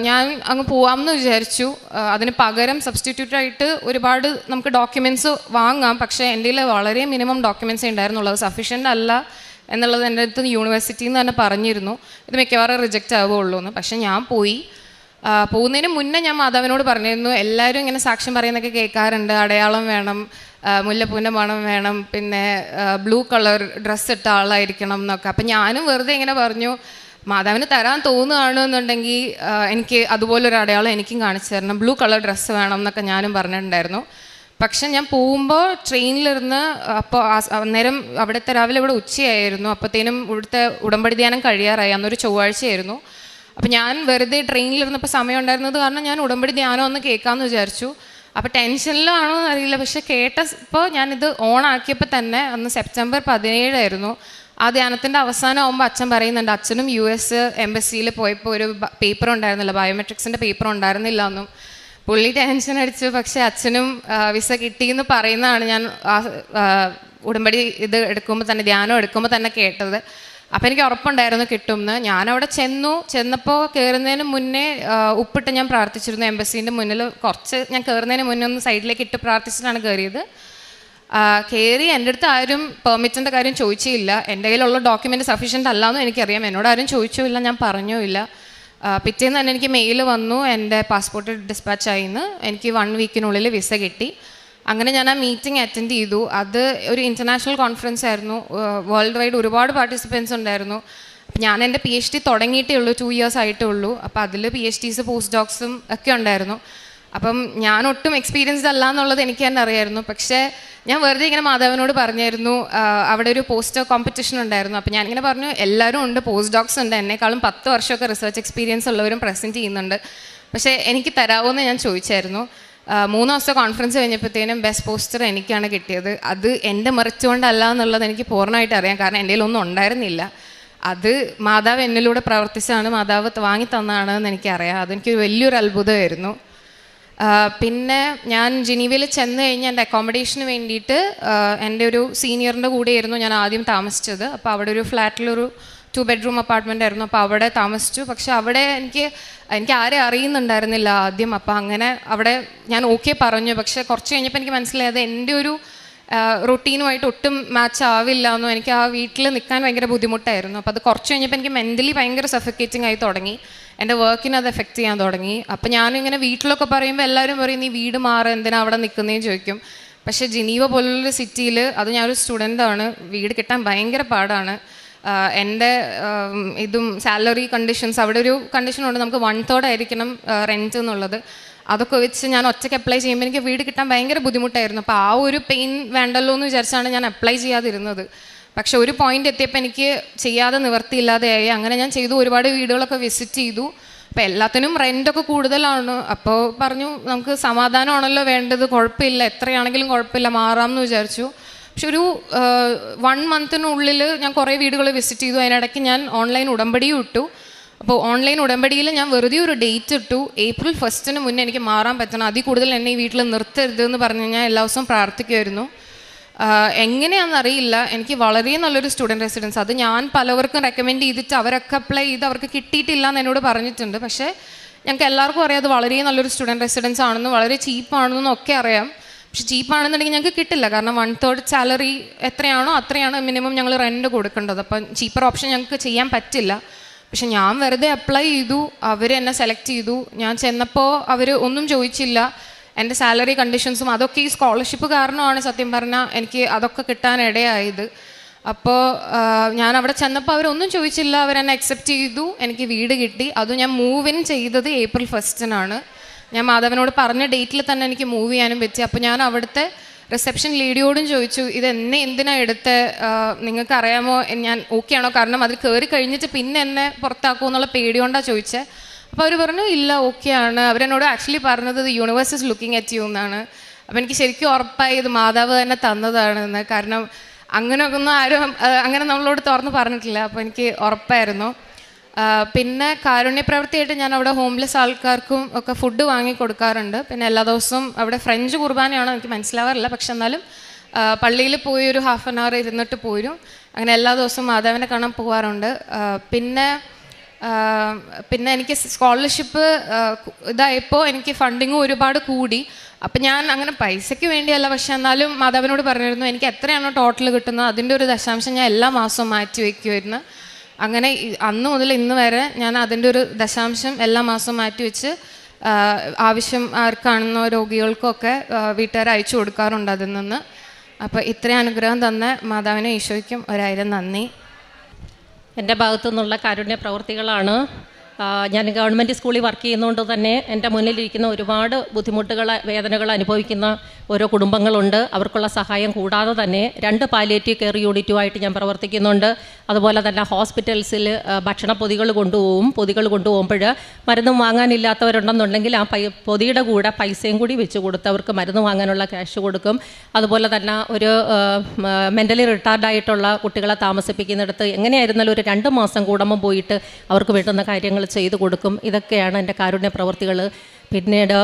ഞാൻ അങ്ങ് പോവാമെന്ന് വിചാരിച്ചു. അതിന് പകരം സബ്സ്റ്റിറ്റ്യൂട്ട് ആയിട്ട് ഒരുപാട് നമുക്ക് ഡോക്യുമെന്റ്സ് വാങ്ങാം. പക്ഷേ എന്റെ കയ്യിൽ വളരെ മിനിമം ഡോക്യുമെന്റ്സേ ഉണ്ടായിരുന്നുള്ളത് സഫീഷ്യന്റ് അല്ല എന്നുള്ളത് എന്റെ അടുത്ത് യൂണിവേഴ്സിറ്റി നിന്ന് തന്നെ പറഞ്ഞിരുന്നു. ഇത് മിക്കവാറും റിജക്റ്റ് ആവുകയുള്ളൂ എന്ന്. പക്ഷേ ഞാൻ പോയി. പോകുന്നതിന് മുന്നേ ഞാൻ മാതാവിനോട് പറഞ്ഞിരുന്നു എല്ലാവരും ഇങ്ങനെ സാക്ഷ്യം പറയുന്നൊക്കെ കേൾക്കാറുണ്ട്. അടയാളം വേണം. മുല്ലപ്പൂവിന്റെ മണം വേണം പിന്നെ ബ്ലൂ കളർ ഡ്രസ്സ് ഇട്ട ആളായിരിക്കണം എന്നൊക്കെ. അപ്പം ഞാനും വെറുതെ ഇങ്ങനെ പറഞ്ഞു മാതാവിന് തരാൻ തോന്നുകയാണെന്നുണ്ടെങ്കിൽ എനിക്ക് അതുപോലൊരു അടയാളം എനിക്കും കാണിച്ചു തരണം. ബ്ലൂ കളർ ഡ്രസ്സ് വേണം എന്നൊക്കെ ഞാനും പറഞ്ഞിട്ടുണ്ടായിരുന്നു. പക്ഷെ ഞാൻ പോകുമ്പോൾ ട്രെയിനിലിരുന്ന് അപ്പോൾ അന്നേരം അവിടുത്തെ രാവിലെ ഇവിടെ ഉച്ചയായിരുന്നു. അപ്പോഴത്തേനും ഇവിടുത്തെ ഉടമ്പടി ധ്യാനം കഴിയാറായി. അന്നൊരു ചൊവ്വാഴ്ചയായിരുന്നു. അപ്പം ഞാൻ വെറുതെ ട്രെയിനിലിരുന്നപ്പോൾ സമയം ഉണ്ടായിരുന്നത് കാരണം ഞാൻ ഉടമ്പടി ധ്യാനം ഒന്ന് കേൾക്കാമെന്ന് വിചാരിച്ചു. അപ്പോൾ എന്ന് അറിയില്ല. പക്ഷെ കേട്ട ഇപ്പോൾ ഞാനിത് ഓൺ ആക്കിയപ്പോൾ തന്നെ അന്ന് സെപ്റ്റംബർ പതിനേഴായിരുന്നു. ആ ധ്യാനത്തിന്റെ അവസാനം ആകുമ്പോൾ അച്ഛൻ പറയുന്നുണ്ട് അച്ഛനും യു എസ് എംബസിയിൽ പോയപ്പോൾ ഒരു പേപ്പർ ഉണ്ടായിരുന്നില്ല ബയോമെട്രിക്സിന്റെ പേപ്പർ ഉണ്ടായിരുന്നില്ല എന്നും പുള്ളി ടെൻഷൻ അടിച്ചു. പക്ഷേ അച്ഛനും വിസ കിട്ടിയെന്ന് പറയുന്നതാണ് ഞാൻ ആ, ഉടമ്പടി ഇത് എടുക്കുമ്പോൾ തന്നെ ധ്യാനം എടുക്കുമ്പോൾ തന്നെ കേട്ടത്. അപ്പം എനിക്ക് ഉറപ്പുണ്ടായിരുന്നു കിട്ടുമെന്ന് ഞാനവിടെ ചെന്നു. ചെന്നപ്പോൾ കയറുന്നതിന് മുന്നേ ഉപ്പിട്ട് ഞാൻ പ്രാർത്ഥിച്ചിരുന്നു. എംബസീന്റെ മുന്നിൽ കുറച്ച് ഞാൻ കയറുന്നതിന് മുന്നേ ഒന്ന് സൈഡിലേക്ക് ഇട്ട് പ്രാർത്ഥിച്ചിട്ടാണ് കയറിയത് കയറി എന്റെ അടുത്ത് ആരും പെർമിറ്റിന്റെ കാര്യം ചോദിച്ചില്ല. എന്റെ കയ്യിലുള്ള ഡോക്യുമെന്റ് സഫീഷ്യന്റ് അല്ലാന്നും എനിക്കറിയാം. എന്നോട് ആരും ചോദിച്ചുമില്ല. ഞാൻ പറഞ്ഞുമില്ല. പിറ്റേന്ന് തന്നെ എനിക്ക് മെയിൽ വന്നു. എന്റെ പാസ്പോർട്ട് ഡിസ്പാച്ച് ആയിന്ന്. എനിക്ക് വൺ വീക്കിനുള്ളിൽ വിസ കിട്ടി. അങ്ങനെ ഞാൻ ആ മീറ്റിംഗ് അറ്റൻഡ് ചെയ്തു. അത് ഒരു ഇന്റർനാഷണൽ കോൺഫറൻസ് ആയിരുന്നു. വേൾഡ് വൈഡ് ഒരുപാട് പാർട്ടിസിപ്പൻസ് ഉണ്ടായിരുന്നു. ഞാൻ എന്റെ പി എച്ച് ഡി തുടങ്ങിയിട്ടേ ഉള്ളൂ ടു ഇയേഴ്സ് ആയിട്ടേ ഉള്ളൂ അപ്പോൾ അതിൽ പി എച്ച് ഡീസ് പോസ്റ്റ് ഡോക്സും ഒക്കെ ഉണ്ടായിരുന്നു. അപ്പം ഞാൻ ഒട്ടും എക്സ്പീരിയൻസ്ഡ് അല്ല എന്നുള്ളത് എനിക്ക് തന്നെ അറിയായിരുന്നു. പക്ഷേ ഞാൻ വെറുതെ ഇങ്ങനെ മാധവനോട് പറഞ്ഞായിരുന്നു അവിടെ ഒരു പോസ്റ്റർ കോമ്പറ്റീഷൻ ഉണ്ടായിരുന്നു. അപ്പോൾ ഞാനിങ്ങനെ പറഞ്ഞു എല്ലാവരും ഉണ്ട് പോസ്റ്റ് ഡോക്സ് ഉണ്ട്. എന്നെക്കാളും പത്ത് വർഷമൊക്കെ റിസർച്ച് എക്സ്പീരിയൻസ് ഉള്ളവരും പ്രസന്റ് ചെയ്യുന്നുണ്ട്. പക്ഷേ എനിക്ക് തരാമോ എന്ന് ഞാൻ ചോദിച്ചായിരുന്നു. മൂന്ന് ദിവസത്തെ കോൺഫറൻസ് കഴിഞ്ഞപ്പോഴത്തേനും ബെസ്റ്റ് പോസ്റ്റർ എനിക്കാണ് കിട്ടിയത്. അത് എന്റെ മറിച്ചുകൊണ്ടല്ല എന്നുള്ളത് എനിക്ക് പൂർണമായിട്ട് അറിയാം. കാരണം എന്റെ ഒന്നും ഉണ്ടായിരുന്നില്ല. അത് മാതാവ് എന്നിലൂടെ പ്രവർത്തിച്ചാണ് മാതാവ് വാങ്ങി തന്നതാണ് എന്ന് എനിക്കറിയാം. അതെനിക്ക് വലിയൊരു അത്ഭുതമായിരുന്നു. പിന്നെ ഞാൻ ജിനീവയിൽ ചെന്ന് കഴിഞ്ഞ് എന്റെ അക്കോമഡേഷന് വേണ്ടിയിട്ട് എന്റെ ഒരു സീനിയറിന്റെ കൂടെയായിരുന്നു ഞാൻ ആദ്യം താമസിച്ചത്. അപ്പോൾ അവിടെ ഒരു ഫ്ലാറ്റിലൊരു ടു ബെഡ്റൂം അപ്പാർട്ട്മെന്റ് ആയിരുന്നു. അപ്പോൾ അവിടെ താമസിച്ചു. പക്ഷെ അവിടെ എനിക്ക് എനിക്ക് ആരെ അറിയുന്നുണ്ടായിരുന്നില്ല ആദ്യം. അപ്പോൾ അങ്ങനെ അവിടെ ഞാൻ ഓക്കെ പറഞ്ഞു. പക്ഷെ കുറച്ച് കഴിഞ്ഞപ്പോൾ എനിക്ക് മനസ്സിലായത് എന്റെ ഒരു റൊട്ടീനുമായിട്ട് ഒട്ടും മാച്ച് ആവില്ല എന്നും എനിക്ക് ആ വീട്ടിൽ നിൽക്കാൻ ഭയങ്കര ബുദ്ധിമുട്ടായിരുന്നു. അപ്പോൾ അത് കുറച്ച് കഴിഞ്ഞപ്പോൾ എനിക്ക് മെന്റലി ഭയങ്കര സഫിക്കേറ്റിംഗ് ആയി തുടങ്ങി. എന്റെ വർക്കിനെ അത് എഫക്റ്റ് ചെയ്യാൻ തുടങ്ങി. അപ്പോൾ ഞാനിങ്ങനെ വീട്ടിലൊക്കെ പറയുമ്പോൾ എല്ലാവരും പറയും നീ വീട് മാറ് എന്തിനാ അവിടെ നിൽക്കുന്നതെന്ന് ചോദിക്കും. പക്ഷേ ജിനീവ പോലുള്ളൊരു സിറ്റിയിൽ അത് ഞാനൊരു സ്റ്റുഡന്റാണ് വീട് കിട്ടാൻ ഭയങ്കര പാടാണ്. എന്റെ ഇതും സാലറി കണ്ടീഷൻസ് അവിടെ ഒരു കണ്ടീഷനുണ്ട് നമുക്ക് വൺ തേർഡ് ആയിരിക്കണം റെന്റ് എന്നുള്ളത്. അതൊക്കെ വെച്ച് ഞാൻ ഒറ്റയ്ക്ക് അപ്ലൈ ചെയ്യുമ്പോൾ എനിക്ക് വീട് കിട്ടാൻ ഭയങ്കര ബുദ്ധിമുട്ടായിരുന്നു. അപ്പോൾ ആ ഒരു പെയിൻ വേണ്ടല്ലോ എന്ന് വിചാരിച്ചാണ് ഞാൻ അപ്ലൈ ചെയ്യാതിരുന്നത്. പക്ഷെ ഒരു പോയിന്റ് എത്തിയപ്പോൾ എനിക്ക് ചെയ്യാതെ നിവർത്തിയില്ലാതെയായി അങ്ങനെ ഞാൻ ചെയ്തു. ഒരുപാട് വീടുകളൊക്കെ വിസിറ്റ് ചെയ്തു. അപ്പോൾ എല്ലാത്തിനും റെന്റൊക്കെ കൂടുതലാണ്. അപ്പോൾ പറഞ്ഞു നമുക്ക് സമാധാനമാണല്ലോ വേണ്ടത്. കുഴപ്പമില്ല. എത്രയാണെങ്കിലും കുഴപ്പമില്ല. മാറാമെന്ന് വിചാരിച്ചു. പക്ഷെ ഒരു വൺ മന്തിനുള്ളിൽ ഞാൻ കുറേ വീടുകൾ വിസിറ്റ് ചെയ്തു. അതിനിടയ്ക്ക് ഞാൻ ഓൺലൈൻ ഉടമ്പടിയും ഇട്ടു. അപ്പോൾ ഓൺലൈൻ ഉടമ്പടിയിൽ ഞാൻ വെറുതെ ഒരു ഡേറ്റ് ഇട്ടു. ഏപ്രിൽ ഫസ്റ്റിന് മുന്നേ എനിക്ക് മാറാൻ പറ്റണം. അതിൽ കൂടുതൽ എന്നെ ഈ വീട്ടിൽ നിർത്തരുത് എന്ന് പറഞ്ഞ് ഞാൻ എല്ലാ ദിവസവും പ്രാർത്ഥിക്കുമായിരുന്നു എങ്ങനെയാണെന്നറിയില്ല എനിക്ക് വളരെ നല്ലൊരു സ്റ്റുഡന്റ് റെസിഡൻസ് അത് ഞാൻ പലവർക്കും റെക്കമെൻഡ് ചെയ്തിട്ട് അവരൊക്കെ അപ്ലൈ ചെയ്ത് അവർക്ക് കിട്ടിയിട്ടില്ല എന്ന് എന്നോട് പറഞ്ഞിട്ടുണ്ട്. പക്ഷേ ഞങ്ങൾക്ക് എല്ലാവർക്കും അറിയാം അത് വളരെ നല്ലൊരു സ്റ്റുഡന്റ് റെസിഡൻസ് ആണെന്നും വളരെ ചീപ്പാണെന്നും ഒക്കെ അറിയാം. പക്ഷെ ചീപ്പാണെന്നുണ്ടെങ്കിൽ ഞങ്ങൾക്ക് കിട്ടില്ല. കാരണം വൺ തേർഡ് സാലറി എത്രയാണോ അത്രയാണ് മിനിമം ഞങ്ങൾ റെന്റ് കൊടുക്കേണ്ടത്. അപ്പം ചീപ്പർ ഓപ്ഷൻ ഞങ്ങൾക്ക് ചെയ്യാൻ പറ്റില്ല. പക്ഷെ ഞാൻ വെറുതെ അപ്ലൈ ചെയ്തു. അവർ എന്നെ സെലക്ട് ചെയ്തു. ഞാൻ ചെന്നപ്പോൾ അവർ ഒന്നും ചോദിച്ചില്ല. എന്റെ സാലറി കണ്ടീഷൻസും അതൊക്കെ ഈ സ്കോളർഷിപ്പ് കാരണമാണ് സത്യം പറഞ്ഞാൽ എനിക്ക് അതൊക്കെ കിട്ടാൻ ഇടയായത്. അപ്പോൾ ഞാൻ അവിടെ ചെന്നപ്പോൾ അവരൊന്നും ചോദിച്ചില്ല. അവരെന്നെ അക്സെപ്റ്റ് ചെയ്തു. എനിക്ക് വീട് കിട്ടി. അതും ഞാൻ മൂവ് ഇൻ ചെയ്തത് ഏപ്രിൽ ഫസ്റ്റിനാണ് ഞാൻ മാധവനോട് പറഞ്ഞ ഡേറ്റിൽ തന്നെ എനിക്ക് മൂവ് ചെയ്യാനും പറ്റി. അപ്പോൾ ഞാൻ അവിടുത്തെ റിസപ്ഷൻ ലേഡിയോടും ചോദിച്ചു ഇത് എന്നെ എന്തിനാണ് എടുത്ത് നിങ്ങൾക്ക് അറിയാമോ ഞാൻ ഓക്കെ ആണോ? കാരണം അതിൽ കയറി കഴിഞ്ഞിട്ട് പിന്നെ എന്നെ പുറത്താക്കുമോ എന്നുള്ള പേടിയോണ്ടാണ് ചോദിച്ചത് അപ്പോൾ അവർ പറഞ്ഞു ഇല്ല ഓക്കെ ആണ്. അവരെന്നോട് ആക്ച്വലി പറഞ്ഞത് universe is looking at you എന്നാണ്. അപ്പോൾ എനിക്ക് ശരിക്കും ഉറപ്പായി ഇത് മാതാവ് തന്നെ തന്നതാണെന്ന്. കാരണം അങ്ങനെ ഒന്നും ആരും അങ്ങനെ നമ്മളോട് തുറന്ന് പറഞ്ഞിട്ടില്ല. അപ്പോൾ എനിക്ക് ഉറപ്പായിരുന്നു. പിന്നെ കാരുണ്യപ്രവൃത്തിയായിട്ട് ഞാൻ അവിടെ ഹോംലെസ് ആൾക്കാർക്കും ഒക്കെ ഫുഡ് വാങ്ങി കൊടുക്കാറുണ്ട്. പിന്നെ എല്ലാ ദിവസവും അവിടെ ഫ്രഞ്ച് കുർബാനയാണോ എനിക്ക് മനസ്സിലാവാറില്ല. പക്ഷെ എന്നാലും പള്ളിയിൽ പോയി ഒരു ഹാഫ് ആൻ അവർ ഇരുന്നിട്ട് പോരും. അങ്ങനെ എല്ലാ ദിവസവും മാതാവിനെ കാണാൻ പോകാറുണ്ട് പിന്നെ പിന്നെ എനിക്ക് സ്കോളർഷിപ്പ് ഇതായപ്പോൾ എനിക്ക് ഫണ്ടിങ്ങും ഒരുപാട് കൂടി. അപ്പം ഞാൻ അങ്ങനെ പൈസയ്ക്ക് വേണ്ടിയല്ല. പക്ഷെ എന്നാലും മാതാവിനോട് പറഞ്ഞിരുന്നു എനിക്ക് എത്രയാണോ ടോട്ടൽ കിട്ടുന്നത്? അതിന്റെ ഒരു ദശാംശം ഞാൻ എല്ലാ മാസവും മാറ്റി വയ്ക്കുമായിരുന്നു അങ്ങനെ അന്ന് മുതൽ ഇന്ന് വരെ ഞാൻ അതിന്റെ ഒരു ദശാംശം എല്ലാ മാസവും മാറ്റി വെച്ച് ആ, ആവശ്യം ആർക്കാണെന്നോ രോഗികൾക്കൊക്കെ വീട്ടുകാർ അയച്ചു കൊടുക്കാറുണ്ട് അതിൽ നിന്ന്. അപ്പോൾ ഇത്രയും അനുഗ്രഹം തന്ന മാതാവിനും ഈശോയ്ക്കും ഒരായിരം നന്ദി. എന്റെ ഭാഗത്തു നിന്നുള്ള കാരുണ്യ പ്രവർത്തികളാണ് ആ, ഞാൻ ഗവൺമെന്റ് സ്കൂളിൽ വർക്ക് ചെയ്യുന്നതുകൊണ്ട് തന്നെ എന്റെ മുന്നിലിരിക്കുന്ന ഒരുപാട് ബുദ്ധിമുട്ടുകൾ വേദനകൾ അനുഭവിക്കുന്ന ഓരോ കുടുംബങ്ങളുണ്ട്. അവർക്കുള്ള സഹായം കൂടാതെ തന്നെ രണ്ട് പാലിയേറ്റീവ് കെയർ യൂണിറ്റുമായിട്ട് ഞാൻ പ്രവർത്തിക്കുന്നുണ്ട്. അതുപോലെ തന്നെ ഹോസ്പിറ്റൽസിൽ ഭക്ഷണ പൊതികൾ കൊണ്ടുപോകും. പൊതികൾ കൊണ്ടുപോകുമ്പോൾ മരുന്നും വാങ്ങാനില്ലാത്തവരുണ്ടെന്നുണ്ടെങ്കിൽ ആ പൈ പൊതിയുടെ കൂടെ പൈസയും കൂടി വെച്ച് കൊടുത്ത് അവർക്ക് മരുന്ന് വാങ്ങാനുള്ള ക്യാഷ് കൊടുക്കും. അതുപോലെ തന്നെ ഒരു മെന്റലി റിട്ടയർഡായിട്ടുള്ള കുട്ടികളെ താമസിപ്പിക്കുന്നിടത്ത് എങ്ങനെയായിരുന്നാലും ഒരു രണ്ട് മാസം കൂടുമ്പോൾ പോയിട്ട് അവർക്ക് വേണ്ടുന്ന കാര്യങ്ങൾ ചെയ്തു കൊടുക്കും. ഇതൊക്കെയാണ് എന്റെ കാരുണ്യ പ്രവർത്തികൾ പിന്നീട്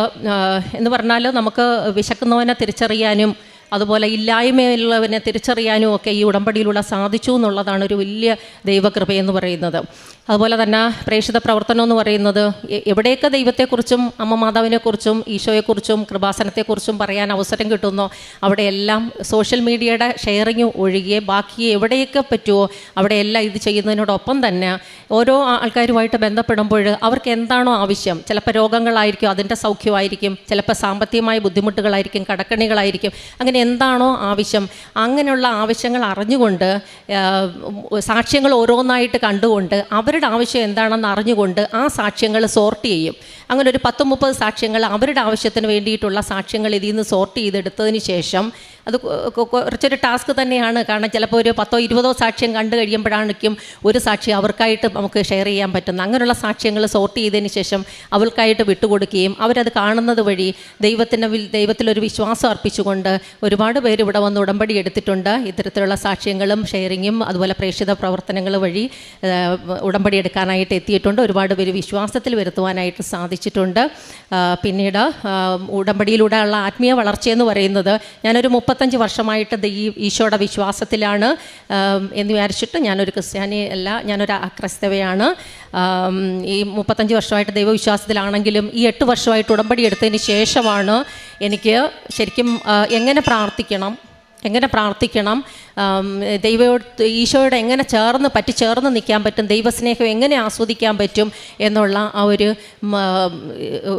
എന്ന് പറഞ്ഞാൽ നമുക്ക് വിശക്കുന്നവനെ തിരിച്ചറിയാനും അതുപോലെ ഇല്ലായ്മയുള്ളവനെ തിരിച്ചറിയാനും ഒക്കെ ഈ ഉടമ്പടിയിലൂടെ സാധിച്ചു എന്നുള്ളതാണ് ഒരു വലിയ ദൈവകൃപയെന്ന് പറയുന്നത്. അതുപോലെ തന്നെ പ്രേക്ഷിത പ്രവർത്തനം എന്ന് പറയുന്നത് എവിടെയൊക്കെ ദൈവത്തെക്കുറിച്ചും അമ്മ മാതാവിനെക്കുറിച്ചും ഈശോയെക്കുറിച്ചും കൃപാസനത്തെക്കുറിച്ചും പറയാൻ അവസരം കിട്ടുന്നോ അവിടെയെല്ലാം സോഷ്യൽ മീഡിയയുടെ ഷെയറിങ് ഒഴികെ ബാക്കി എവിടെയൊക്കെ പറ്റുമോ അവിടെയെല്ലാം ഇത് ചെയ്യുന്നതിനോടൊപ്പം തന്നെ ഓരോ ആൾക്കാരുമായിട്ട് ബന്ധപ്പെടുമ്പോൾ അവർക്ക് എന്താണോ ആവശ്യം ചിലപ്പോൾ രോഗങ്ങളായിരിക്കും അതിന്റെ സൗഖ്യമായിരിക്കും ചിലപ്പോൾ സാമ്പത്തികമായ ബുദ്ധിമുട്ടുകളായിരിക്കും കടക്കണികളായിരിക്കും അങ്ങനെ എന്താണോ ആവശ്യം അങ്ങനെയുള്ള ആവശ്യങ്ങൾ അറിഞ്ഞുകൊണ്ട് സാക്ഷ്യങ്ങൾ ഓരോന്നായിട്ട് കണ്ടുകൊണ്ട് അവരുടെ ആവശ്യം എന്താണെന്ന് അറിഞ്ഞുകൊണ്ട് ആ സാക്ഷ്യങ്ങൾ സോർട്ട് ചെയ്യും. അങ്ങനെ ഒരു പത്ത് മുപ്പത് സാക്ഷ്യങ്ങൾ അവരുടെ ആവശ്യത്തിന് വേണ്ടിയിട്ടുള്ള സാക്ഷ്യങ്ങൾ ഇതിൽ നിന്ന് സോർട്ട് ചെയ്തെടുത്തതിന് ശേഷം അത് കുറച്ചൊരു ടാസ്ക് തന്നെയാണ്. കാരണം ചിലപ്പോൾ ഒരു പത്തോ ഇരുപതോ സാക്ഷ്യം കണ്ടു കഴിയുമ്പോഴാണിക്കും ഒരു സാക്ഷി അവർക്കായിട്ട് നമുക്ക് ഷെയർ ചെയ്യാൻ പറ്റുന്നത്. അങ്ങനെയുള്ള സാക്ഷ്യങ്ങൾ സോർട്ട് ചെയ്തതിന് ശേഷം അവൾക്കായിട്ട് വിട്ടുകൊടുക്കുകയും അവരത് കാണുന്നത് വഴി ദൈവത്തിന് വിൽ- ദൈവത്തിലൊരു വിശ്വാസം അർപ്പിച്ചുകൊണ്ട് ഒരുപാട് പേര് ഇവിടെ വന്ന് ഉടമ്പടി എടുത്തിട്ടുണ്ട്. ഇത്തരത്തിലുള്ള സാക്ഷ്യങ്ങളും ഷെയറിങ്ങും അതുപോലെ പ്രേക്ഷിത പ്രവർത്തനങ്ങൾ വഴി ഉടമ്പടി എടുക്കാനായിട്ട് എത്തിയിട്ടുണ്ട്. ഒരുപാട് പേര് വിശ്വാസത്തിൽ വരുത്തുവാനായിട്ട് സാധിച്ചിട്ടുണ്ട്. പിന്നീട് ഉടമ്പടിയിലൂടെയുള്ള ആത്മീയ വളർച്ചയെന്ന് പറയുന്നത് ഞാനൊരു മുപ്പത്തഞ്ച് വർഷമായിട്ട് ഈ ഈശോയുടെ വിശ്വാസത്തിലാണ് എന്ന് വിചാരിച്ചിട്ട് ഞാനൊരു ക്രിസ്ത്യാനി അല്ല ഞാനൊരു അക്രൈസ്തവയാണ്. ഈ മുപ്പത്തഞ്ച് വർഷമായിട്ട് ദൈവവിശ്വാസത്തിലാണെങ്കിലും ഈ എട്ട് വർഷമായിട്ട് ഉടമ്പടി എടുത്തതിന് ശേഷമാണ് എനിക്ക് ശരിക്കും എങ്ങനെ പ്രാർത്ഥിക്കണം എങ്ങനെ പ്രാർത്ഥിക്കണം ദൈവയോട് ഈശോയോട് എങ്ങനെ ചേർന്ന് പറ്റി ചേർന്ന് നിൽക്കാൻ പറ്റും ദൈവസ്നേഹം എങ്ങനെ ആസ്വദിക്കാൻ പറ്റും എന്നുള്ള ആ ഒരു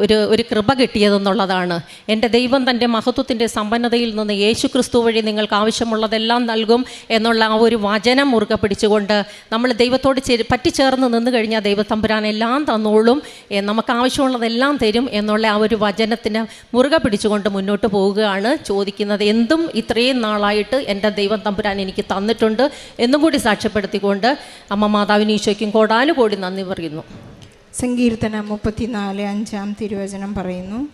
ഒരു ഒരു കൃപ കിട്ടിയതെന്നുള്ളതാണ്. എന്റെ ദൈവം തന്റെ മഹത്വത്തിന്റെ സമ്പന്നതയിൽ നിന്ന് യേശു ക്രിസ്തു വഴി നിങ്ങൾക്ക് ആവശ്യമുള്ളതെല്ലാം നൽകും എന്നുള്ള ആ ഒരു വചനം മുറുകെ പിടിച്ചുകൊണ്ട് നമ്മൾ ദൈവത്തോട് ചെ പറ്റിച്ചേർന്ന് നിന്ന് കഴിഞ്ഞാൽ ദൈവത്തമ്പുരാൻ എല്ലാം തന്നോളും നമുക്ക് ആവശ്യമുള്ളതെല്ലാം തരും എന്നുള്ള ആ ഒരു വചനത്തിന് മുറുകെ പിടിച്ചുകൊണ്ട് മുന്നോട്ട് പോവുകയാണ് ചോദിക്കുന്നത്. എന്തും ഇത്രയും നാളായിട്ട് എന്റെ ദൈവം തമ്പുരാൻ എനിക്ക് തന്നിട്ടുണ്ട് എന്നും കൂടി സാക്ഷ്യപ്പെടുത്തിക്കൊണ്ട് അമ്മ മാതാവിന് ഈശോയ്ക്കും കോടാനുകോടി നന്ദി പറയുന്നു. സങ്കീർത്തനം മുപ്പത്തിനാല് അഞ്ചാം തിരുവചനം പറയുന്നു.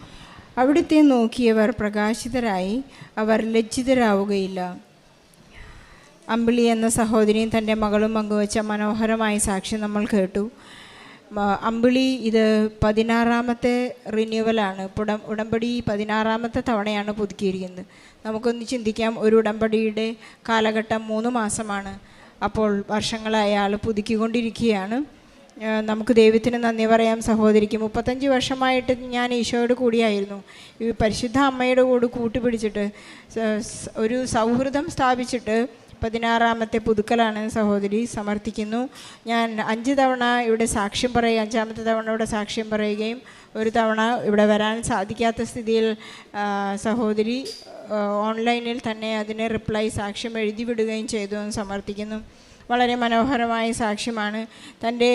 അവിടുത്തെ നോക്കിയവർ പ്രകാശിതരായി അവർ ലജ്ജിതരാവുകയില്ല. അമ്പിളി എന്ന സഹോദരിയും തന്റെ മകളും പങ്കുവച്ച മനോഹരമായ സാക്ഷ്യം നമ്മൾ കേട്ടു. അമ്പിളി ഇത് പതിനാറാമത്തെ റിന്യൂവലാണ് ഇപ്പം ഉടമ്പടി പതിനാറാമത്തെ തവണയാണ് പുതുക്കിയിരിക്കുന്നത്. നമുക്കൊന്ന് ചിന്തിക്കാം ഒരു ഉടമ്പടിയുടെ കാലഘട്ടം മൂന്ന് മാസമാണ്. അപ്പോൾ വർഷങ്ങളായ ആൾ പുതുക്കിക്കൊണ്ടിരിക്കുകയാണ്. നമുക്ക് ദൈവത്തിന് നന്ദി പറയാം. സഹോദരിക്ക് മുപ്പത്തഞ്ച് വർഷമായിട്ട് ഞാൻ ഈശോയോട് കൂടിയായിരുന്നു. ഈ പരിശുദ്ധ അമ്മയുടെ കൂടെ കൂട്ടുപിടിച്ചിട്ട് ഒരു സൗഹൃദം സ്ഥാപിച്ചിട്ട് പതിനാറാമത്തെ പുതുക്കലാണ് സഹോദരി സമർത്ഥിക്കുന്നു. ഞാൻ അഞ്ച് തവണ ഇവിടെ സാക്ഷ്യം പറയുക അഞ്ചാമത്തെ തവണ ഇവിടെ സാക്ഷ്യം പറയുകയും ഒരു തവണ ഇവിടെ വരാൻ സാധിക്കാത്ത സ്ഥിതിയിൽ സഹോദരി ഓൺലൈനിൽ തന്നെ അതിന് റിപ്ലൈ സാക്ഷ്യം എഴുതി വിടുകയും ചെയ്തു എന്ന് സമർത്ഥിക്കുന്നു. വളരെ മനോഹരമായ സാക്ഷ്യമാണ്. തന്റെ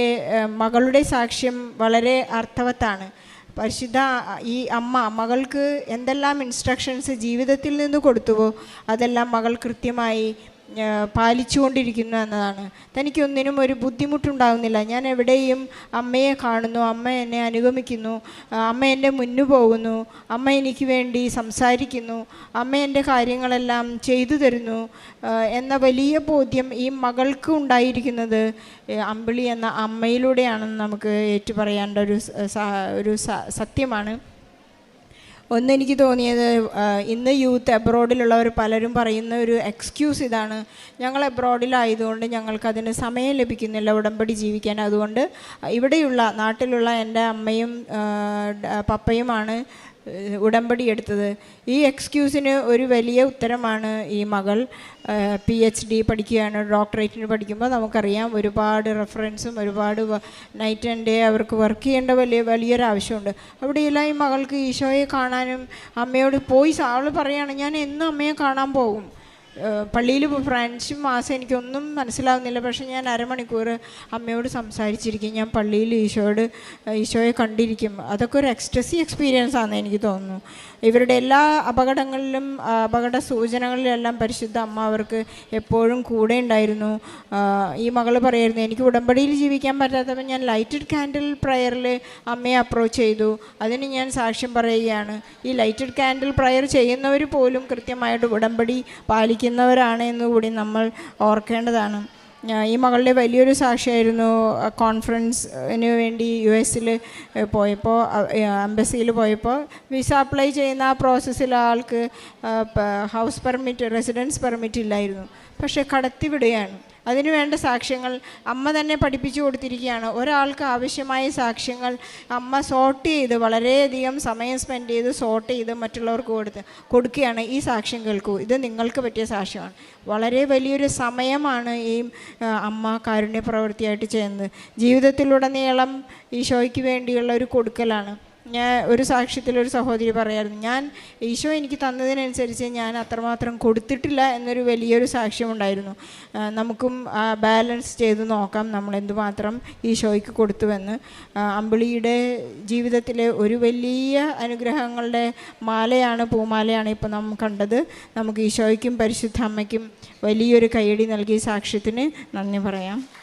മകളുടെ സാക്ഷ്യം വളരെ അർത്ഥവത്താണ്. പരിശുദ്ധ ഈ അമ്മ മകൾക്ക് എന്തെല്ലാം ഇൻസ്ട്രക്ഷൻസ് ജീവിതത്തിൽ നിന്ന് കൊടുത്തുവോ അതെല്ലാം മകൾ കൃത്യമായി പാലിച്ചുകൊണ്ടിരിക്കുന്നു എന്നതാണ്. തനിക്കൊന്നിനും ഒരു ബുദ്ധിമുട്ടുണ്ടാകുന്നില്ല ഞാൻ എവിടെയും അമ്മയെ കാണുന്നു അമ്മ എന്നെ അനുഗമിക്കുന്നു അമ്മ എന്റെ മുന്നു പോകുന്നു അമ്മ എനിക്ക് വേണ്ടി സംസാരിക്കുന്നു അമ്മ എന്റെ കാര്യങ്ങളെല്ലാം ചെയ്തു തരുന്നു എന്ന വലിയ ബോധ്യം ഈ മകൾക്ക് ഉണ്ടായിരിക്കുന്നത് അമ്പിളി എന്ന അമ്മയിലൂടെയാണെന്ന് നമുക്ക് ഏറ്റുപറയേണ്ട ഒരു സ- സ- ഒരു സത്യമാണ്. ഒന്ന് എനിക്ക് തോന്നിയത് ഇന്ന് യൂത്ത് അബ്രോഡിലുള്ളവർ പലരും പറയുന്ന ഒരു എക്സ്ക്യൂസ് ഇതാണ്. ഞങ്ങൾ അബ്രോഡിലായതുകൊണ്ട് ഞങ്ങൾക്കതിന് സമയം ലഭിക്കുന്നില്ല ഉടമ്പടി ജീവിക്കാൻ. അതുകൊണ്ട് ഇവിടെയുള്ള നാട്ടിലുള്ള എന്റെ അമ്മയും പപ്പയുമാണ് ഉടമ്പടി എടുത്തത്. ഈ എക്സ്ക്യൂസിന് ഒരു വലിയ ഉത്തരമാണ് ഈ മകൾ പി എച്ച് ഡി പഠിക്കുകയാണ് ഡോക്ടറേറ്റിന് പഠിക്കുമ്പോൾ നമുക്കറിയാം ഒരുപാട് റെഫറൻസും ഒരുപാട് നൈറ്റ് ആൻഡ് ഡേ അവർക്ക് വർക്ക് ചെയ്യേണ്ട വലിയ വലിയൊരു ആവശ്യമുണ്ട്. അവിടെയെല്ലാം ഈ മകൾക്ക് ഈശോയെ കാണാനും അമ്മയോട് പോയി അവൾ പറയുകയാണ് ഞാൻ എന്നും അമ്മയെ കാണാൻ പോകും. പള്ളിയിൽ ഫ്രണ്ട്സും മാസം എനിക്കൊന്നും മനസ്സിലാവുന്നില്ല. പക്ഷേ ഞാൻ അരമണിക്കൂർ അമ്മയോട് സംസാരിച്ചിരിക്കും. ഞാൻ പള്ളിയിൽ ഈശോയോട് ഈശോയെ കണ്ടിരിക്കും. അതൊക്കെ ഒരു എക്സ്ട്രസി എക്സ്പീരിയൻസ് ആണെന്ന് എനിക്ക് തോന്നുന്നു. ഇവരുടെ എല്ലാ അപകടങ്ങളിലും അപകട സൂചനകളിലെല്ലാം പരിശുദ്ധ അമ്മ അവർക്ക് എപ്പോഴും കൂടെ ഉണ്ടായിരുന്നു. ഈ മകൾ പറയായിരുന്നു എനിക്ക് ഉടമ്പടിയിൽ ജീവിക്കാൻ പറ്റാത്തപ്പോൾ ഞാൻ ലൈറ്റഡ് കാൻഡിൽ പ്രയറിൽ അമ്മയെ അപ്രോച്ച് ചെയ്തു. അതിന് ഞാൻ സാക്ഷ്യം പറയുകയാണ്. ഈ ലൈറ്റഡ് കാൻഡിൽ പ്രയർ ചെയ്യുന്നവർ പോലും കൃത്യമായിട്ട് ഉടമ്പടി പാലിക്കുന്നവരാണ് എന്നുകൂടി നമ്മൾ ഓർക്കേണ്ടതാണ്. ഈ മകളുടെ വലിയൊരു സാക്ഷിയായിരുന്നു കോൺഫറൻസിന് വേണ്ടി യു എസിൽ പോയപ്പോൾ എംബസിയിൽ പോയപ്പോൾ വിസ അപ്ലൈ ചെയ്യുന്ന ആ പ്രോസസ്സിൽ ആൾക്ക് ഹൗസ് പെർമിറ്റ് റെസിഡൻസ് പെർമിറ്റ് ഇല്ലായിരുന്നു. പക്ഷേ കടത്തിവിടുകയാണ്. അതിനു വേണ്ട സാക്ഷ്യങ്ങൾ അമ്മ തന്നെ പഠിപ്പിച്ചു കൊടുത്തിരിക്കുകയാണ്. ഒരാൾക്ക് ആവശ്യമായ സാക്ഷ്യങ്ങൾ അമ്മ സോർട്ട് ചെയ്ത് വളരെയധികം സമയം സ്പെൻഡ് ചെയ്ത് സോർട്ട് ചെയ്ത് മറ്റുള്ളവർക്ക് കൊടുത്ത് കൊടുക്കുകയാണ് ഈ സാക്ഷ്യം കേൾക്കൂ. ഇത് നിങ്ങൾക്ക് പറ്റിയ സാക്ഷ്യമാണ്. വളരെ വലിയൊരു സമയമാണ് ഈ അമ്മ കാരുണ്യ പ്രവൃത്തിയായിട്ട് ചെയ്യുന്നത്. ജീവിതത്തിലുടനീളം ഈശോയ്ക്ക് വേണ്ടിയുള്ള ഒരു കൊടുക്കലാണ്. ഞാൻ ഒരു സാക്ഷ്യത്തിൽ ഒരു സഹോദരി പറയായിരുന്നു ഞാൻ ഈശോ എനിക്ക് തന്നതിനനുസരിച്ച് ഞാൻ അത്രമാത്രം കൊടുത്തിട്ടില്ല എന്നൊരു വലിയൊരു സാക്ഷ്യമുണ്ടായിരുന്നു നമുക്കും ബാലൻസ് ചെയ്ത് നോക്കാം നമ്മൾ എന്തുമാത്രം ഈശോയ്ക്ക് കൊടുത്തുവെന്ന്. അമ്പിളിയുടെ ജീവിതത്തിലെ ഒരു വലിയ അനുഗ്രഹങ്ങളുടെ മാലയാണ് പൂമാലയാണ് ഇപ്പോൾ നാം കണ്ടത്. നമുക്ക് ഈശോയ്ക്കും പരിശുദ്ധ അമ്മയ്ക്കും വലിയൊരു കൈയടി നൽകി സാക്ഷ്യത്തിന് നന്ദി പറയാം.